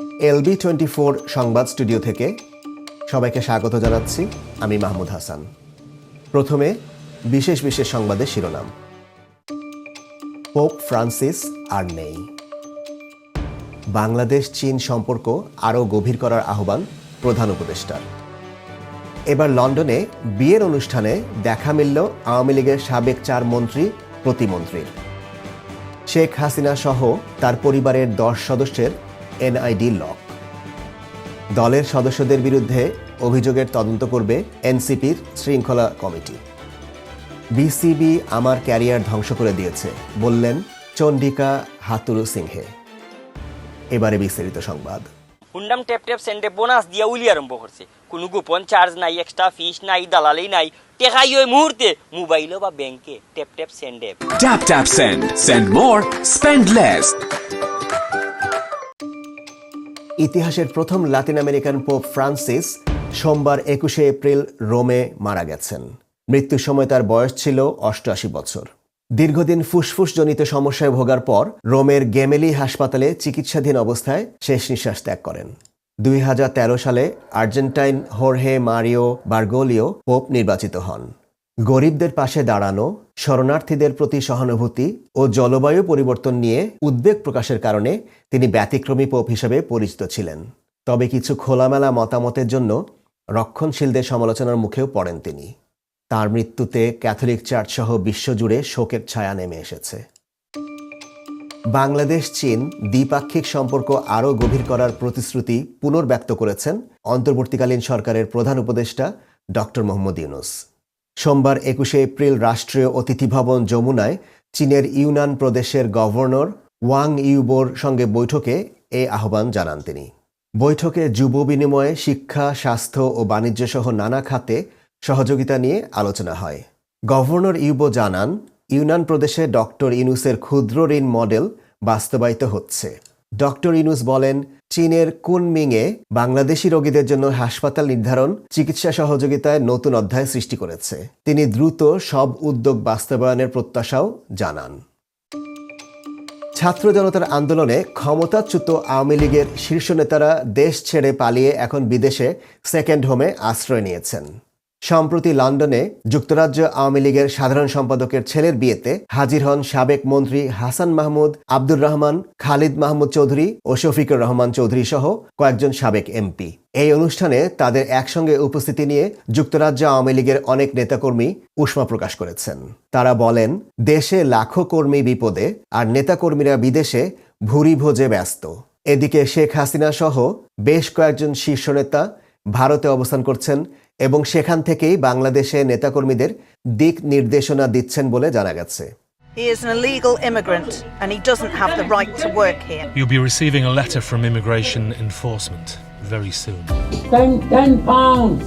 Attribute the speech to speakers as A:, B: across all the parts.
A: LB twenty four সংবাদ studio থেকে সবাইকে স্বাগত জানাচ্ছি আমি মাহমুদ হাসান। প্রথমে বিশেষ বিশেষ সংবাদের শিরোনাম। পোপ ফ্রান্সিস আর নেই। বাংলাদেশ চীন সম্পর্ক আরও গভীর করার আহ্বান প্রধান উপদেষ্টার। এবার লন্ডনে বিয়ের অনুষ্ঠানে দেখা মিলল আওয়ামী লীগের সাবেক চার মন্ত্রী, প্রতিমন্ত্রীর। শেখ হাসিনা সহ তার পরিবারের দশ সদস্যের এনআইডি লক দলের সদস্যদের বিরুদ্ধে অভিযোগের তদন্ত করবে এনসিপির শৃঙ্খলা কমিটি। বিসিবি আমার ক্যারিয়ার ধ্বংস করে দিয়েছে বললেন চন্ডিকা হাতুরু সিংহে। এবারে বিস্তারিত সংবাদ।
B: হুন্ডাম ট্যাপ ট্যাপ সেন্টে বোনাস দিয়া উলি আরম্ভ করছে। কোনো গোপন চার্জ নাই এক্সট্রা ফিস নাই দালালি নাই। টেকাই ওই মুহূর্তে মোবাইলও বা ব্যাংকে ট্যাপ ট্যাপ সেন্ডে।
C: Tap tap send. Send more, spend less.
A: ইতিহাসের প্রথম লাতিন আমেরিকান পোপ ফ্রান্সিস সোমবার একুশে এপ্রিল রোমে মারা গেছেন। মৃত্যুর সময় তার বয়স ছিল অষ্টআশি বছর। দীর্ঘদিন ফুসফুসজনিত সমস্যায় ভোগার পর রোমের গেমেলি হাসপাতালে চিকিৎসাধীন অবস্থায় শেষ নিঃশ্বাস ত্যাগ করেন। দুই হাজার তেরো সালে আর্জেন্টাইন হোরহে মারিও বার্গোলিও পোপ নির্বাচিত হন। গরিবদের পাশে দাঁড়ানো, শরণার্থীদের প্রতি সহানুভূতি ও জলবায়ু পরিবর্তন নিয়ে উদ্বেগ প্রকাশের কারণে তিনি ব্যতিক্রমী পোপ হিসেবে পরিচিত ছিলেন। তবে কিছু খোলামেলা মতামতের জন্য রক্ষণশীলদের সমালোচনার মুখেও পড়েন তিনি। তার মৃত্যুতে ক্যাথলিক চার্চ সহ বিশ্বজুড়ে শোকের ছায়া নেমে এসেছে। বাংলাদেশ, চীন দ্বিপাক্ষিক সম্পর্ক আরও গভীর করার প্রতিশ্রুতি পুনর্ব্যক্ত করেছেন অন্তর্বর্তীকালীন সরকারের প্রধান উপদেষ্টা ডক্টর মোহাম্মদ ইউনুস। সোমবার একুশে এপ্রিল রাষ্ট্রীয় অতিথি ভবন যমুনায় চীনের ইউনান প্রদেশের গভর্নর ওয়াং ইউবোর সঙ্গে বৈঠকে এ আহ্বান জানান তিনি। বৈঠকে যুব বিনিময়ে শিক্ষা, স্বাস্থ্য ও বাণিজ্য সহ নানা খাতে সহযোগিতা নিয়ে আলোচনা হয়। গভর্নর ইউবো জানান, ইউনান প্রদেশে ডক্টর ইনুসের ক্ষুদ্র ঋণ মডেল বাস্তবায়িত হচ্ছে। ডক্টর ইনুস বলেন চীনের কুনমিংয়ে বাংলাদেশি রোগীদের জন্য হাসপাতাল নির্ধারণ চিকিৎসা সহযোগিতায় নতুন অধ্যায় সৃষ্টি করেছে। তিনি দ্রুত সব উদ্যোগ বাস্তবায়নের প্রত্যাশাও জানান। ছাত্র জনতার আন্দোলনে ক্ষমতাচ্যুত আওয়ামী লীগের শীর্ষ নেতারা দেশ ছেড়ে পালিয়ে এখন বিদেশে সেকেন্ড হোমে আশ্রয় নিয়েছেন। সম্প্রতি লন্ডনে যুক্তরাজ্য আওয়ামী লীগের সাধারণ সম্পাদকের ছেলের বিয়েতে হাজির হন সাবেক মন্ত্রী হাসান মাহমুদ, আব্দুর রহমান, খালিদ মাহমুদ চৌধুরী ও শফিকুর রহমান চৌধুরী সহ কয়েকজন সাবেক এমপি। এই অনুষ্ঠানে তাদের একসঙ্গে উপস্থিতি নিয়ে যুক্তরাজ্য আওয়ামী লীগের অনেক নেতাকর্মী উষ্মা প্রকাশ করেছেন। তারা বলেন, দেশে লাখো কর্মী বিপদে আর নেতাকর্মীরা বিদেশে ভুরি ভোজে ব্যস্ত। এদিকে শেখ হাসিনা সহ বেশ কয়েকজন শীর্ষ নেতা ভারতে অবস্থান করছেন এবং সেখান থেকেই বাংলাদেশে নেতাকর্মীদের দিক নির্দেশনা দিচ্ছেন বলে জানা গেছে
D: He is an illegal immigrant and he doesn't have the right to work here.
E: You'll be receiving a letter from immigration enforcement very soon.
F: 10, 10 pounds.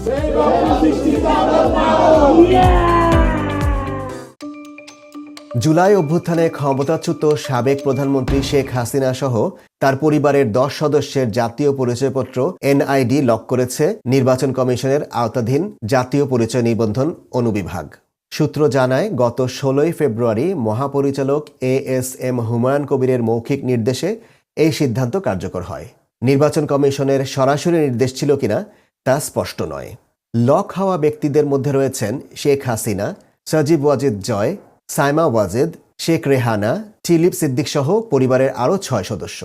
A: July অভ্যুত্থানে ক্ষমতাচ্যুত সাবেক প্রধানমন্ত্রী শেখ হাসিনা সহ তার পরিবারের দশ সদস্যের জাতীয় পরিচয়পত্র এনআইডি লক করেছে নির্বাচন কমিশনের আওতাধীন জাতীয় পরিচয় নিবন্ধন অনুবিভাগ। সূত্র জানায়, গত ষোলোই ফেব্রুয়ারি মহাপরিচালক এ এস এম হুমায়ুন কবিরের মৌখিক নির্দেশে এই সিদ্ধান্ত কার্যকর হয়। নির্বাচন কমিশনের সরাসরি নির্দেশ ছিল কিনা তা স্পষ্ট নয়। লক হওয়া ব্যক্তিদের মধ্যে রয়েছেন শেখ হাসিনা, সজীব ওয়াজিদ জয় সাইমা ওয়াজেদ, শেখ রেহানা, টিলিপ সিদ্দিক সহ পরিবারের আরও ছয় সদস্য।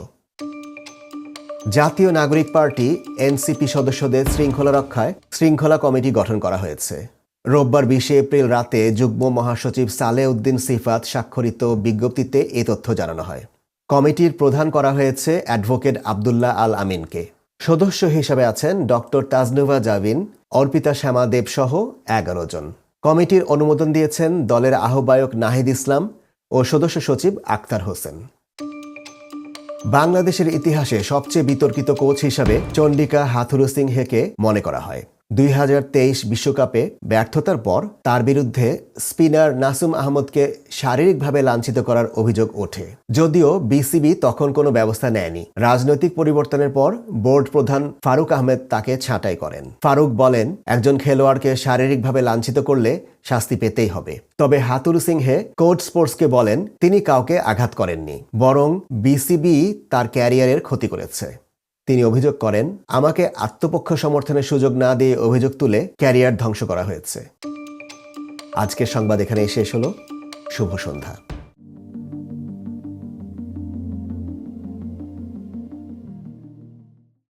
A: জাতীয় নাগরিক পার্টি, এনসিপি সদস্যদের শৃঙ্খলা রক্ষায় শৃঙ্খলা কমিটি গঠন করা হয়েছে। রোববার বিশে এপ্রিল রাতে যুগ্ম মহাসচিব সালে উদ্দিন সিফাত স্বাক্ষরিত বিজ্ঞপ্তিতে এ তথ্য জানানো হয়। কমিটির প্রধান করা হয়েছে অ্যাডভোকেট আবদুল্লাহ আল আমিনকে। সদস্য হিসাবে আছেন ডক্টর তাজনুভা জাবিন, অর্পিতা শ্যামা দেব সহ এগারো জন। কমিটির অনুমোদন দিয়েছেন দলের আহ্বায়ক নাহিদ ইসলাম ও সদস্য সচিব আক্তার হোসেন। বাংলাদেশের ইতিহাসে সবচেয়ে বিতর্কিত কোচ হিসাবে চন্ডিকা হাথুরু সিংহেকে মনে করা হয়। দুই বিশ্বকাপে ব্যর্থতার পর তার বিরুদ্ধে স্পিনার নাসুম আহমদকে শারীরিকভাবে লাঞ্ছিত করার অভিযোগ ওঠে। যদিও বিসিবি তখন কোনো ব্যবস্থা নেয়নি। রাজনৈতিক পরিবর্তনের পর বোর্ড প্রধান ফারুক আহমেদ তাকে ছাঁটাই করেন। ফারুক বলেন, একজন খেলোয়াড়কে শারীরিকভাবে লাঞ্ছিত করলে শাস্তি পেতেই হবে। তবে হাতুরু সিংহে কোর্ট স্পোর্টসকে বলেন, তিনি কাউকে আঘাত করেননি, বরং বিসিবি তার ক্যারিয়ারের ক্ষতি করেছে। তিনি অভিযোগ করেন, আমাকে আত্মপক্ষ সমর্থনের সুযোগ না দিয়ে অভিযোগ তুলে ক্যারিয়ার ধ্বংস করা হয়েছে। আজকের সংবাদ এখানেই শেষ হলো। শুভ সন্ধ্যা।